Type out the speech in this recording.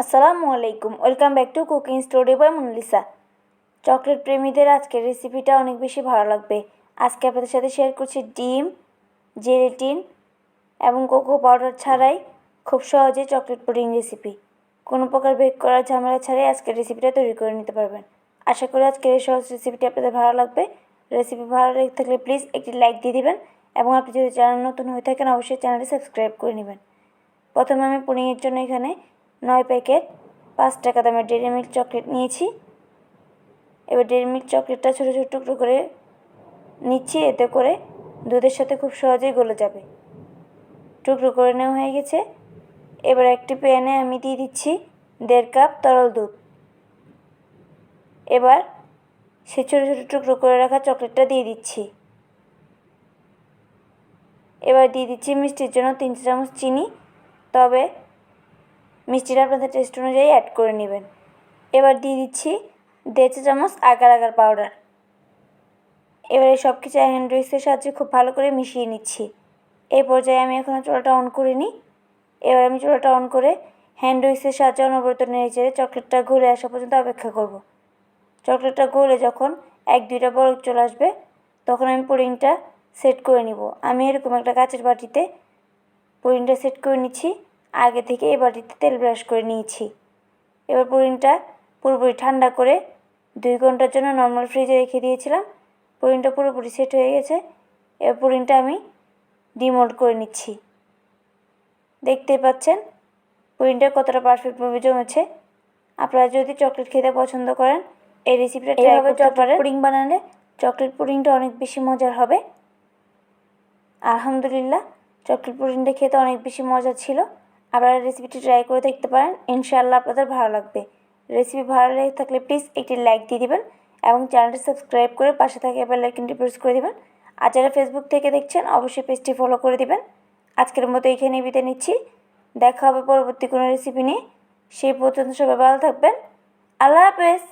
আসসালামু আলাইকুম, welcome back to cooking story by Monalisa. Chocolate প্রেমীদের আজকের রেসিপিটা অনেক বেশি ভালো লাগবে। আজকে আপনাদের সাথে শেয়ার করছি ডিম জেলেটিন এবং কোকো পাউডার ছাড়াই খুব সহজে চকলেট পুডিং রেসিপি কোনো প্রকার বেক করার ঝামেলা ছাড়াই আজকের রেসিপিটা তৈরি করে নিতে পারবেন। আশা করি আজকের এই সহজ রেসিপিটি আপনাদের ভালো লাগবে। রেসিপি ভালো লেগে থাকলে প্লিজ একটি লাইক দিয়ে দিবেন এবং আপনি যদি চ্যানেল নতুন হয়ে থাকেন, অবশ্যই চ্যানেলটি সাবস্ক্রাইব করে নেবেন। প্রথমে আমি পুডিংয়ের জন্য এখানে নয় প্যাকেট পাঁচ টাকা দামের ডেরি মিল্ক চকলেট নিয়েছি। এবার ডেরি মিল্ক চকলেটটা ছোটো ছোটো টুকরো করে নিচ্ছি, এতে করে দুধের সাথে খুব সহজেই গলে যাবে। টুকরো করে নেওয়া হয়ে গেছে। এবার একটি প্যানে আমি দিয়ে দিচ্ছি দেড় কাপ তরল দুধ। এবার সে ছোটো ছোটো টুকরো করে রাখা চকলেটটা দিয়ে দিচ্ছি। এবার দিয়ে দিচ্ছি মিষ্টির জন্য তিন চামচ চিনি। তবে মিষ্টিটা আপনাদের টেস্ট অনুযায়ী অ্যাড করে নেবেন। এবার দিয়ে দিচ্ছি দেড় চামচ আগার আগার পাউডার এবারে সব কিছু হ্যান্ড উইক্সের সাহায্যে খুব ভালো করে মিশিয়ে নিচ্ছি। এই পর্যায়ে আমি এখনও চুলাটা অন করিনি। এবার আমি চুলাটা অন করে হ্যান্ড উইক্সের সাহায্যে অনবরত নেড়ে চেড়ে চকলেটটা গলে আসা পর্যন্ত অপেক্ষা করব। চকলেটটা গলে যখন এক, দুইটা বরফ চলে আসবে, তখন আমি পুডিংটা সেট করে নিব। আমি এরকম একটা কাঁচের বাটিতে পুডিংটা সেট করে নিচ্ছি। আগে থেকে এই বাটিতে তেল ব্রাশ করে নিয়েছি। এবার পুডিংটা পুরোপুরি ঠান্ডা করে দুই ঘণ্টার জন্য নর্মাল ফ্রিজে রেখে দিয়েছিলাম। পুডিংটা পুরোপুরি সেট হয়ে গেছে। এবার পুডিংটা আমি ডিমোল্ড করে নিচ্ছি। দেখতেই পাচ্ছেন পুডিংটা কতটা পারফেক্টভাবে জমেছে। আপনারা যদি চকলেট খেতে পছন্দ করেন এই রেসিপিটা ট্রাই করতে পারেন। পুডিং বানালে চকলেট পুডিংটা অনেক বেশি মজার হবে। আলহামদুলিল্লাহ চকলেট পুডিংটা খেতে অনেক বেশি মজা ছিল। আপনারা রেসিপিটি ট্রাই করে দেখতে পারেন। ইনশাআল্লাহ আপনাদের ভালো লাগবে। রেসিপি ভালো লেগে থাকলে প্লিজ একটি লাইক দিয়ে দেবেন এবং চ্যানেলটি সাবস্ক্রাইব করে পাশে থাকে এবার আইকনটি প্রেস করে দেবেন। আর যারা ফেসবুক থেকে দেখছেন, অবশ্যই পেজটি ফলো করে দেবেন। আজকের মতো এখানেই বিদে নিচ্ছি। দেখা হবে পরবর্তী কোনো রেসিপি নিয়ে। সেই পর্যন্ত সবাই ভালো থাকবেন। আল্লাহ হাফেজ!